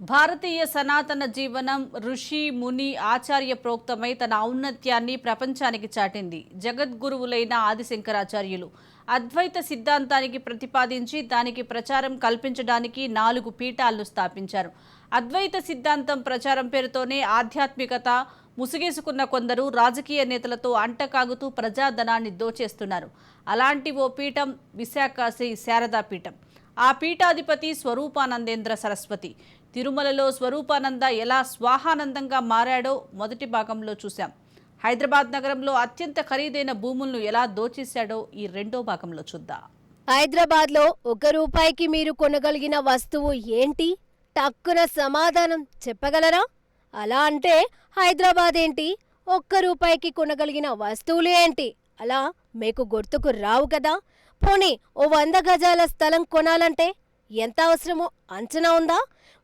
భారతీయ సనాతన జీవనం ఋషి ముని ఆచార్య ప్రోక్తమై తన ఔన్నత్యాన్ని ప్రపంచానికి చాటింది. జగద్గురువులైన ఆదిశంకరాచార్యులు. అద్వైత సిద్ధాంతానికి ప్రతిపాదించి దానికి ప్రచారం కల్పించడానికి నాలుగు పీఠాలను స్థాపించారు. అద్వైత సిద్ధాంతం ప్రచారం పేరుతోనే ఆధ్యాత్మికత ముసుగేసుకున్న కొందరు రాజకీయ నేతలతో అంటకాగుతూ ప్రజాధనాన్ని దోచేస్తున్నారు. అలాంటి ఓ పీఠం విశాఖ శ్రీ శారదా పీఠం. ఆ పీఠాధిపతి స్వరూపానందేంద్ర సరస్వతి. తిరుమలలో స్వరూపానంద ఎలా స్వాహానందంగా మారాడో మొదటి భాగంలో చూశాం. హైదరాబాద్ నగరంలో అత్యంత ఖరీదైన భూములను ఎలా దోచేశాడో ఈ రెండో భాగంలో చూద్దాం. హైదరాబాద్లో ఒక రూపాయికి మీరు కొనగలిగిన వస్తువు ఏంటి? టక్కున సమాధానం చెప్పగలరా? అలా అంటే హైదరాబాద్ ఏంటి? ఒక్క రూపాయికి కొనగలిగిన వస్తువులు ఏంటి? అలా మీకు గుర్తుకు రావు కదా? పోనీ ఓ వంద గజాల స్థలం కొనాలంటే ఎంత అవసరమో అంచనా ఉందా?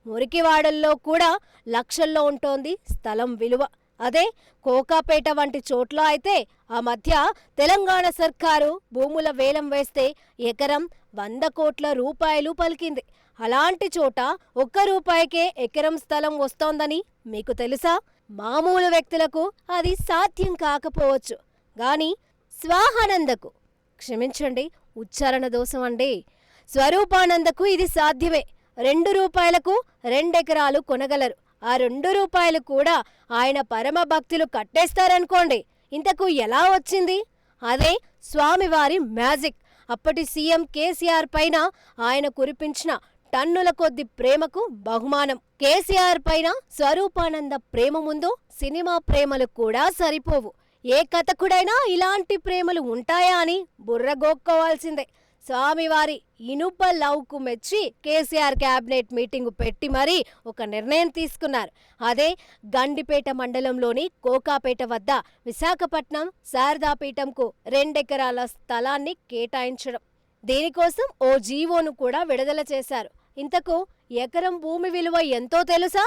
మురికివాడల్లో కూడా లక్షల్లో ఉంటోంది స్థలం విలువ. అదే కోకాపేట వంటి చోట్ల అయితే ఆ మధ్య తెలంగాణ సర్కారు భూముల వేలం వేస్తే ఎకరం వంద కోట్ల రూపాయలు పలికింది. అలాంటి చోట ఒక్క రూపాయికే ఎకరం స్థలం వస్తోందని మీకు తెలుసా? మామూలు వ్యక్తులకు అది సాధ్యం కాకపోవచ్చు. గాని స్వాహానందకు క్షమించండి ఉచ్చారణ దోషం అండి. స్వరూపానందకు ఇది సాధ్యమే. రెండు రూపాయలకు రెండెకరాలు కొనగలరు. ఆ రెండు రూపాయలు కూడా ఆయన పరమ భక్తులు కట్టేస్తారనుకోండి ఇంతకు ఎలా వచ్చింది? అదే స్వామివారి మ్యాజిక్. అప్పటి సీఎం కేసీఆర్ పైన ఆయన కురిపించిన టన్నుల కొద్ది ప్రేమకు బహుమానం. కేసీఆర్ పైన స్వరూపానంద ప్రేమ ముందు సినిమా ప్రేమలు కూడా సరిపోవు. ఏ కథకుడైనా ఇలాంటి ప్రేమలు ఉంటాయా అని బుర్రగోక్కోవాల్సిందే. స్వామివారి ఇనుప లవ్కు మెచ్చి కేసీఆర్ క్యాబినెట్ మీటింగ్ పెట్టి మరీ ఒక నిర్ణయం తీసుకున్నారు. అదే గండిపేట మండలంలోని కోకాపేట వద్ద విశాఖపట్నం శారదాపీఠంకు రెండెకరాల స్థలాన్ని కేటాయించడం. దీనికోసం ఓ జీవోను కూడా విడుదల చేశారు. ఇంతకు ఎకరం భూమి విలువ ఎంతో తెలుసా?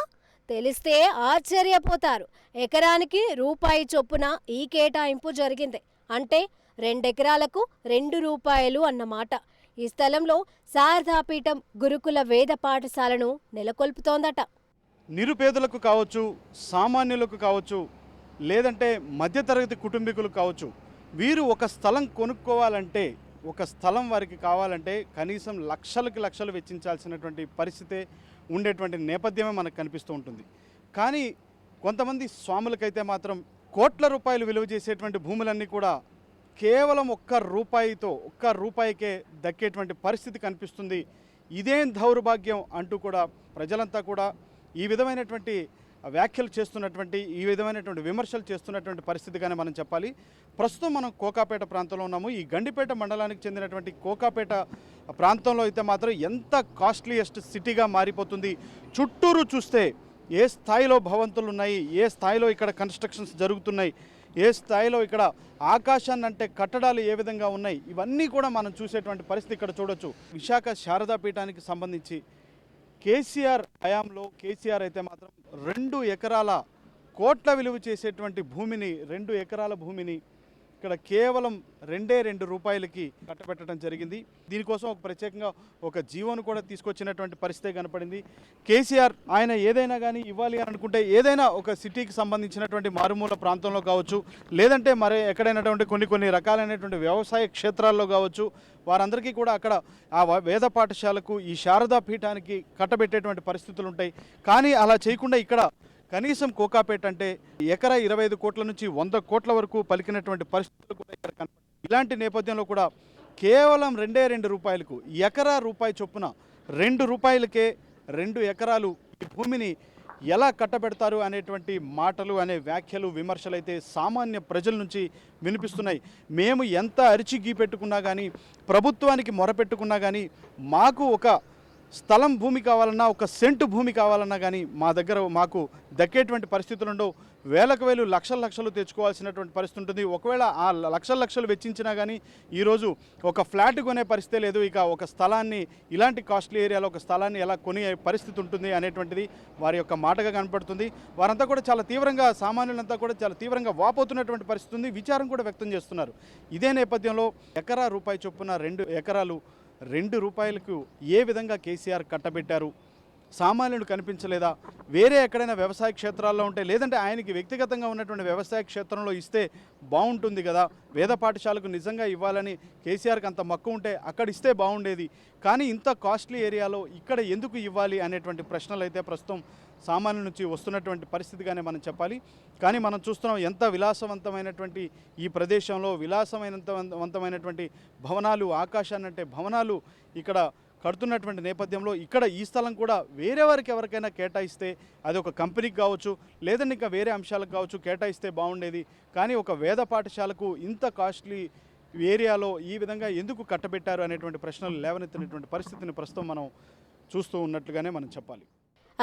తెలిస్తే ఆశ్చర్యపోతారు. ఎకరానికి రూపాయి చొప్పున ఈ కేటాయింపు జరిగింది. అంటే రెండెకరాలకు రెండు రూపాయలు అన్నమాట. ఈ స్థలంలో శారదాపీఠం గురుకుల వేద పాఠశాలను నెలకొల్పుతోందట. నిరుపేదలకు కావచ్చు సామాన్యులకు కావచ్చు లేదంటే మధ్యతరగతి కుటుంబీకులు కావచ్చు వీరు ఒక స్థలం కొనుక్కోవాలంటే ఒక స్థలం వారికి కావాలంటే కనీసం లక్షలకి లక్షలు వెచ్చించాల్సినటువంటి పరిస్థితే ఉండేటువంటి నేపథ్యమే మనకు కనిపిస్తూ ఉంటుంది. కానీ కొంతమంది స్వాములకైతే మాత్రం కోట్ల రూపాయలు విలువ చేసేటువంటి భూములన్నీ కూడా కేవలం ఒక్క రూపాయితో ఒక్క రూపాయికే దక్కేటువంటి పరిస్థితి కనిపిస్తుంది. ఇదేం దౌర్భాగ్యం అంటూ కూడా ప్రజలంతా కూడా ఈ విధమైనటువంటి వ్యాఖ్యలు చేస్తున్నటువంటి ఈ విధమైనటువంటి విమర్శలు చేస్తున్నటువంటి పరిస్థితిగానే మనం చెప్పాలి. ప్రస్తుతం మనం కోకాపేట ప్రాంతంలో ఉన్నాము. ఈ గండిపేట మండలానికి చెందినటువంటి కోకాపేట ప్రాంతంలో అయితే మాత్రం ఎంత కాస్ట్లీయెస్ట్ సిటీగా మారిపోతుంది. చుట్టూరు చూస్తే ఏ స్థాయిలో భవంతులు ఉన్నాయి? ఏ స్థాయిలో ఇక్కడ కన్స్ట్రక్షన్స్ జరుగుతున్నాయి? ఏ స్థాయిలో ఇక్కడ ఆకాశాన్ని అంటే కట్టడాలు ఏ విధంగా ఉన్నాయి? ఇవన్నీ కూడా మనం చూసేటువంటి పరిస్థితి ఇక్కడ చూడొచ్చు. విశాఖ శారదా పీఠానికి సంబంధించి కేసీఆర్ హయాంలో కేసీఆర్ అయితే మాత్రం రెండు ఎకరాల కోట్ల విలువ చేసేటువంటి భూమిని రెండు ఎకరాల భూమిని ఇక్కడ కేవలం రెండే రెండు రూపాయలకి కట్టబెట్టడం జరిగింది. దీనికోసం ఒక ప్రత్యేకంగా ఒక జీవోను కూడా తీసుకొచ్చినటువంటి పరిస్థితి కనపడింది. కేసీఆర్ ఆయన ఏదైనా కానీ ఇవ్వాలి అని అనుకుంటే ఏదైనా ఒక సిటీకి సంబంధించినటువంటి మారుమూల ప్రాంతంలో కావచ్చు లేదంటే మరి ఎక్కడైనటువంటి కొన్ని కొన్ని రకాలైనటువంటి వ్యవసాయ క్షేత్రాల్లో కావచ్చు వారందరికీ కూడా అక్కడ ఆ వేద పాఠశాలకు ఈ శారదా పీఠానికి కట్టబెట్టేటువంటి పరిస్థితులు ఉంటాయి కానీ అలా చేయకుండా ఇక్కడ కనీసం కోకాపేట అంటే ఎకరా ఇరవై ఐదు కోట్ల నుంచి వంద కోట్ల వరకు పలికినటువంటి పరిస్థితులు కూడా ఇక్కడ కనపడుతుంది ఇలాంటి నేపథ్యంలో కూడా కేవలం రెండే రెండు రూపాయలకు ఎకరా రూపాయి చొప్పున రెండు రూపాయలకే రెండు ఎకరాలు ఈ భూమిని ఎలా కట్టబెడతారు అనేటువంటి మాటలు అనే వ్యాఖ్యలు విమర్శలు అయితే సామాన్య ప్రజల నుంచి వినిపిస్తున్నాయి. మేము ఎంత అరిచి గీ పెట్టుకున్నా కానీ ప్రభుత్వానికి మొరపెట్టుకున్నా కానీ మాకు ఒక స్థలం భూమి కావాలన్నా ఒక సెంటు భూమి కావాలన్నా కానీ మా దగ్గర మాకు దక్కేటువంటి పరిస్థితులు ఉండవు. వేలకు వేలు లక్షల లక్షలు తెచ్చుకోవాల్సినటువంటి పరిస్థితి ఉంటుంది. ఒకవేళ ఆ లక్షల లక్షలు వెచ్చించినా కానీ ఈరోజు ఒక ఫ్లాట్ కొనే పరిస్థితి లేదు. ఇక ఒక స్థలాన్ని ఇలాంటి కాస్ట్లీ ఏరియాలో ఒక స్థలాన్ని ఎలా కొనే పరిస్థితి ఉంటుంది అనేటువంటిది వారి యొక్క మాటగా కనపడుతుంది. వారంతా కూడా చాలా తీవ్రంగా సామాన్యులంతా కూడా చాలా తీవ్రంగా వాపోతున్నటువంటి పరిస్థితి ఉంది. విచారం కూడా వ్యక్తం చేస్తున్నారు. ఇదే నేపథ్యంలో ఎకరా రూపాయి చొప్పున రెండు ఎకరాలు రెండు రూపాయలకు ఏ విధంగా కేసీఆర్ కట్టబెట్టారు? సామాన్యుడు కనిపించలేదా? వేరే ఎక్కడైనా వ్యవసాయ క్షేత్రాల్లో ఉంటే లేదంటే ఆయనకి వ్యక్తిగతంగా ఉన్నటువంటి వ్యవసాయ క్షేత్రంలో ఇస్తే బాగుంటుంది కదా? వేద పాఠశాలకు నిజంగా ఇవ్వాలని కేసీఆర్కి అంత మక్కువ ఉంటే అక్కడ ఇస్తే బాగుండేది. కానీ ఇంత కాస్ట్లీ ఏరియాలో ఇక్కడ ఎందుకు ఇవ్వాలి అనేటువంటి ప్రశ్నలు అయితే ప్రస్తుతం సామాన్యుల నుంచి వస్తున్నటువంటి పరిస్థితిగానే మనం చెప్పాలి. కానీ మనం చూస్తున్నాం ఎంత విలాసవంతమైనటువంటి ఈ ప్రదేశంలో విలాసమైనంతవంతమైనటువంటి భవనాలు ఆకాశాన్ని అంటే భవనాలు ఇక్కడ కడుతున్నటువంటి నేపథ్యంలో ఇక్కడ ఈ స్థలం కూడా వేరే వారికి ఎవరికైనా కేటాయిస్తే అది ఒక కంపెనీకి కావచ్చు లేదంటే ఇంకా వేరే అంశాలకు కావచ్చు కేటాయిస్తే బాగుండేది. కానీ ఒక వేద పాఠశాలకు ఇంత కాస్ట్లీ ఏరియాలో ఈ విధంగా ఎందుకు కట్టబెట్టారు అనేటువంటి ప్రశ్నలు లేవనెత్తినటువంటి పరిస్థితిని ప్రస్తుతం మనం చూస్తూ ఉన్నట్లుగానే మనం చెప్పాలి.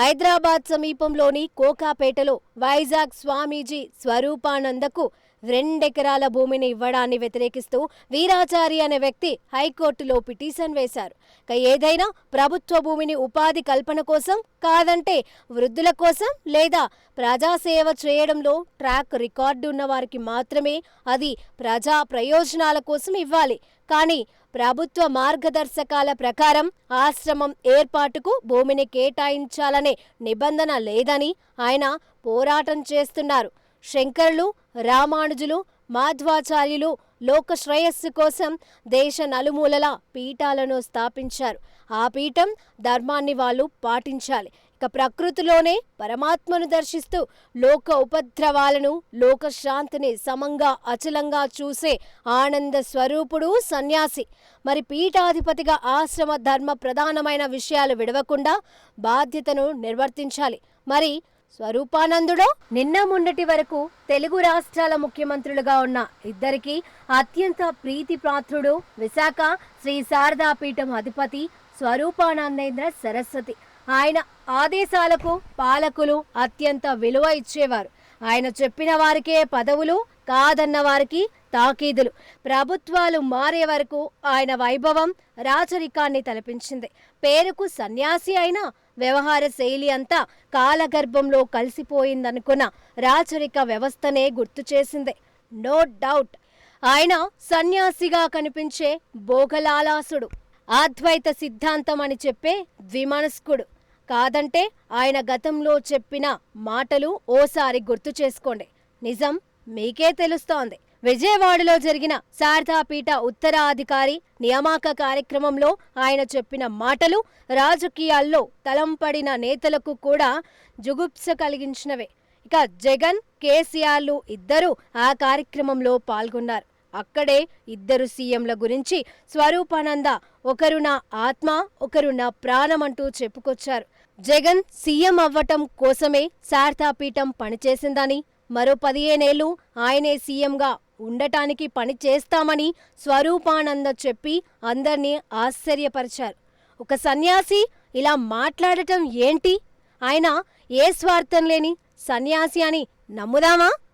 హైదరాబాద్ సమీపంలోని కోకాపేటలో వైజాగ్ స్వామీజీ స్వరూపానందకు రెండెకరాల భూమిని ఇవ్వడాన్ని వ్యతిరేకిస్తూ వీరాచారి అనే వ్యక్తి హైకోర్టులో పిటిషన్ వేశారు. ఇక ఏదైనా ప్రభుత్వ భూమిని ఉపాధి కల్పన కోసం కాదంటే వృద్ధుల కోసం లేదా ప్రజాసేవ చేయడంలో ట్రాక్ రికార్డు ఉన్న వారికి మాత్రమే అది ప్రజా ప్రయోజనాల కోసం ఇవ్వాలి. కానీ ప్రభుత్వ మార్గదర్శకాల ప్రకారం ఆశ్రమం ఏర్పాటుకు భూమిని కేటాయించాలనే నిబంధన లేదని ఆయన పోరాటం చేస్తున్నారు. శంకరులు రామానుజులు మాధ్వాచార్యులు లోక శ్రేయస్సు కోసం దేశ నలుమూలల పీఠాలను స్థాపించారు. ఆ పీఠం ధర్మాన్ని వాళ్ళు పాటించాలి. ఇక ప్రకృతిలోనే పరమాత్మను దర్శిస్తూ లోక ఉపద్రవాలను లోక శాంతిని సమంగా అచలంగా చూసే ఆనంద స్వరూపుడు సన్యాసి. మరి పీఠాధిపతిగా ఆశ్రమ ధర్మ ప్రధానమైన విషయాలు విడవకుండా బాధ్యతను నిర్వర్తించాలి. మరి స్వరూపానందుడో? నిన్న మొన్నటి వరకు తెలుగు రాష్ట్రాల ముఖ్యమంత్రులుగా ఉన్న ఇద్దరికి అత్యంత ప్రీతిపాత్రుడు విశాఖ శ్రీ శారదాపీఠం అధిపతి స్వరూపానందేంద్ర సరస్వతి. ఆయన ఆదేశాలకు పాలకులు అత్యంత విలువ ఇచ్చేవారు. ఆయన చెప్పిన వారికే పదవులు కాదన్న వారికి తాకీదులు. ప్రభుత్వాలు మారే వరకు ఆయన వైభవం రాచరికాన్ని తలపించింది. పేరుకు సన్యాసి అయినా వ్యవహార శైలి అంతా కాలగర్భంలో కలిసిపోయిందనుకున్న రాచరిక వ్యవస్థనే గుర్తు చేసింది. No doubt. ఆయన సన్యాసిగా కనిపించే భోగలాలాసుడు అద్వైత సిద్ధాంతం అని చెప్పే ద్విమనస్కుడు. కాదంటే ఆయన గతంలో చెప్పిన మాటలు ఓసారి గుర్తు చేసుకోండి. నిజం మీకే తెలుస్తోంది. విజయవాడలో జరిగిన శారదాపీఠ ఉత్తరాధికారి నియామక కార్యక్రమంలో ఆయన చెప్పిన మాటలు రాజకీయాల్లో తలంపడిన నేతలకు కూడా జుగుప్స కలిగించినవే. ఇక జగన్ కేసీఆర్లు ఇద్దరూ ఆ కార్యక్రమంలో పాల్గొన్నారు. అక్కడే ఇద్దరు సీఎంల గురించి స్వరూపానంద ఒకరు నా ఆత్మ ఒకరు నా ప్రాణం అంటూ చెప్పుకొచ్చారు. జగన్ సీఎం అవ్వటం కోసమే శారదాపీఠం పనిచేసిందని మరో పదిహేనేళ్ళు ఆయనే సీఎంగా ఉండటానికి పని చేస్తామని స్వరూపానంద చెప్పి అందర్నీ ఆశ్చర్యపరిచారు. ఒక సన్యాసి ఇలా మాట్లాడటం ఏంటి? ఆయన ఏ స్వార్థం లేని సన్యాసి అని నమ్ముదామా?